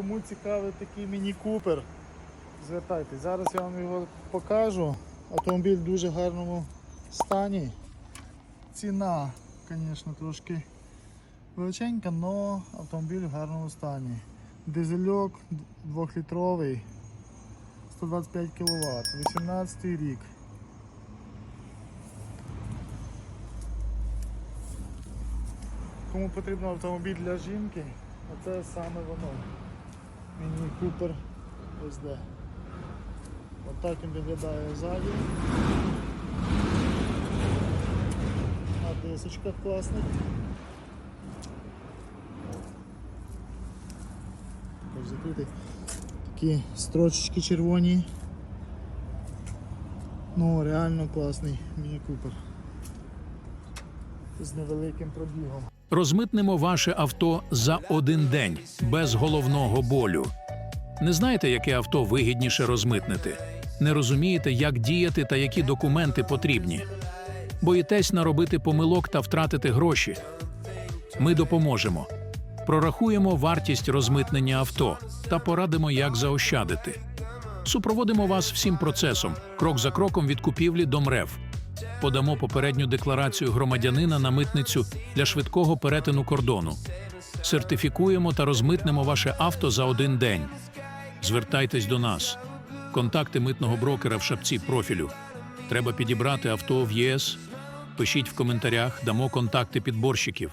кому цікавий такий міні-купер, звертайтесь. Зараз я вам його покажу. Автомобіль в дуже гарному стані. Ціна, звісно, трошки величенька, але автомобіль в гарному стані. Дизельок 2-літровий, 125 кВт, 18 рік. Кому потрібен автомобіль для жінки, оце саме воно. Міні Купер SD. Отак він виглядає ззаді. На дисочках класних. Також закритий. Такі строчечки червоні. Ну, реально класний міні-купер. З невеликим пробігом. Розмитнемо ваше авто за один день без головного болю. Не знаєте, яке авто вигідніше розмитнити? Не розумієте, як діяти та які документи потрібні. Боїтесь наробити помилок та втратити гроші. Ми допоможемо. Прорахуємо вартість розмитнення авто та порадимо, як заощадити. Супроводимо вас всім процесом, крок за кроком від купівлі до МРЕВ. Подамо попередню декларацію громадянина на митницю для швидкого перетину кордону. Сертифікуємо та розмитнемо ваше авто за один день. Звертайтесь до нас. Контакти митного брокера в шапці профілю. Треба підібрати авто в ЄС. Пишіть в коментарях, дамо контакти підборщиків.